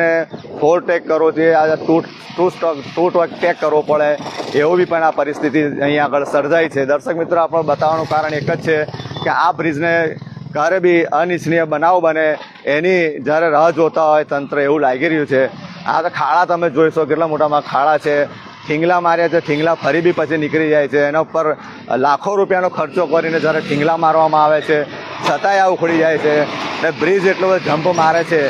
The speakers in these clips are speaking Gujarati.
ને ફોર ટેક કરવો જોઈએ આ to to stock to talk take કરવો પડે. એવું બી પણ આ પરિસ્થિતિ અહીંયા આગળ સર્જાઈ છે. દર્શક મિત્રો, આપણે બતાવવાનું કારણ એક જ છે કે આ બ્રિજને ક્યારે બી અનિચ્છનીય બનાવ બને, એની જ્યારે રાહ જોતા હોય તંત્ર એવું લાગી રહ્યું છે. આ તો ખાડા તમે જોઈશો કેટલા મોટામાં ખાડા છે. ઠીંગલા માર્યા છે ઠીંગલા ફરી બી પછી નીકળી જાય છે. એના ઉપર લાખો રૂપિયાનો ખર્ચો કરીને જ્યારે ઠીંગલા મારવામાં આવે છે, છતાંય આ ઉખડી જાય છે. ને બ્રિજ એટલો બધો જમ્પ મારે છે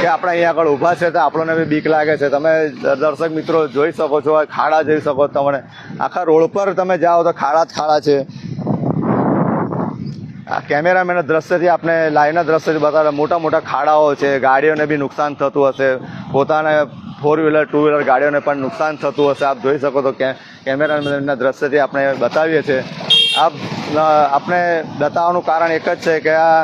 કે આપણે અહીંયા આગળ ઊભા છે તો આપણને બી બીક લાગે છે. તમે દર્શક મિત્રો જોઈ શકો છો ખાડા જોઈ શકો તમને. આખા રોડ પર તમે જાઓ તો ખાડા જ ખાડા છે. આ કેમેરામેનના દ્રશ્યથી આપણે લાઈવના દ્રશ્યથી બતાવે, મોટા મોટા ખાડાઓ છે, ગાડીઓને બી નુકસાન થતું હશે. પોતાને ફોર વ્હીલર ટુ વ્હીલર ગાડીઓને પણ નુકસાન થતું હશે. આપ જોઈ શકો તો કેમેરામેનના દ્રશ્યથી આપણે બતાવીએ છીએ. આપ આપણે બતાવવાનું કારણ એક જ છે કે આ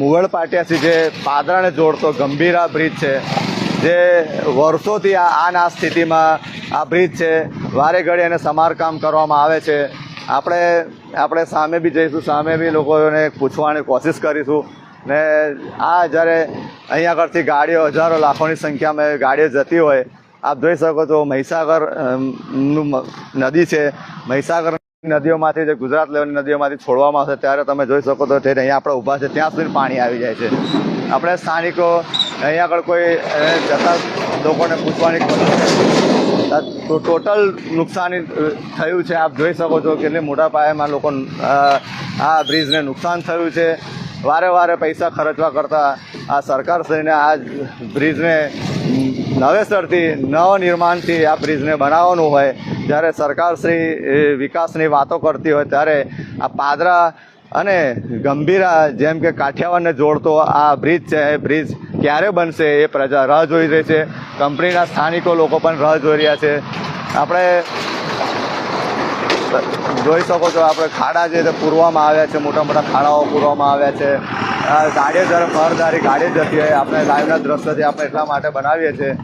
મુગળ પાટિયાથી જે પાદરાને જોડતો ગંભીરા બ્રિજ છે, જે વર્ષોથી આ આ ના સ્થિતિમાં આ બ્રિજ છે, વારે ઘડી એને સમારકામ કરવામાં આવે છે. આપણે આપણે સામે બી જઈશું, સામે બી લોકોને પૂછવાની કોશિશ કરીશું. ને આ જ્યારે અહીં આગળથી ગાડીઓ, હજારો લાખોની સંખ્યામાં ગાડીઓ જતી હોય, આપ જોઈ શકો છો મહીસાગર નદી છે. મહીસાગર નદીઓમાંથી જે ગુજરાત લેવલની નદીઓમાંથી છોડવામાં આવશે, ત્યારે તમે જોઈ શકો તો તે અહીંયા આપણે ઊભા છે, ત્યાં સુધી પાણી આવી જાય છે. આપણે સ્થાનિકો અહીંયા આગળ કોઈ જતા લોકોને પૂછવાની ટોટલ નુકસાની થયું છે, આપ જોઈ શકો છો કેટલી મોટા પાયામાં લોકો આ બ્રિજને નુકસાન થયું છે. વારે વારે પૈસા ખર્ચવા કરતાં આ સરકારશ્રીને આ બ્રિજને નવેસરથી નવનિર્માણથી આ બ્રિજને બનાવવાનું હોય જ્યારે સરકારશ્રી વિકાસની વાતો કરતી હોય ત્યારે આ પાદરા અને ગંભીરા જેમ કે કાઠિયાવાડને જોડતો આ બ્રિજ છે, એ બ્રિજ ક્યારે બનશે એ પ્રજા રાહ જોઈ રહી છે. કંપનીના સ્થાનિકો લોકો પણ રાહ જોઈ રહ્યા છે. આપણે જોઈ શકો છો, આપણે ખાડા જે તે પૂરવામાં આવ્યા છે મોટા મોટા ખાડાઓ પૂરવામાં આવ્યા છે. ગાડીઓ જ્યારે ફરદારી ગાડીઓ જતી હોય આપણે લાઈવના દ્રશ્યથી આપણે એટલા માટે બનાવીએ છીએ.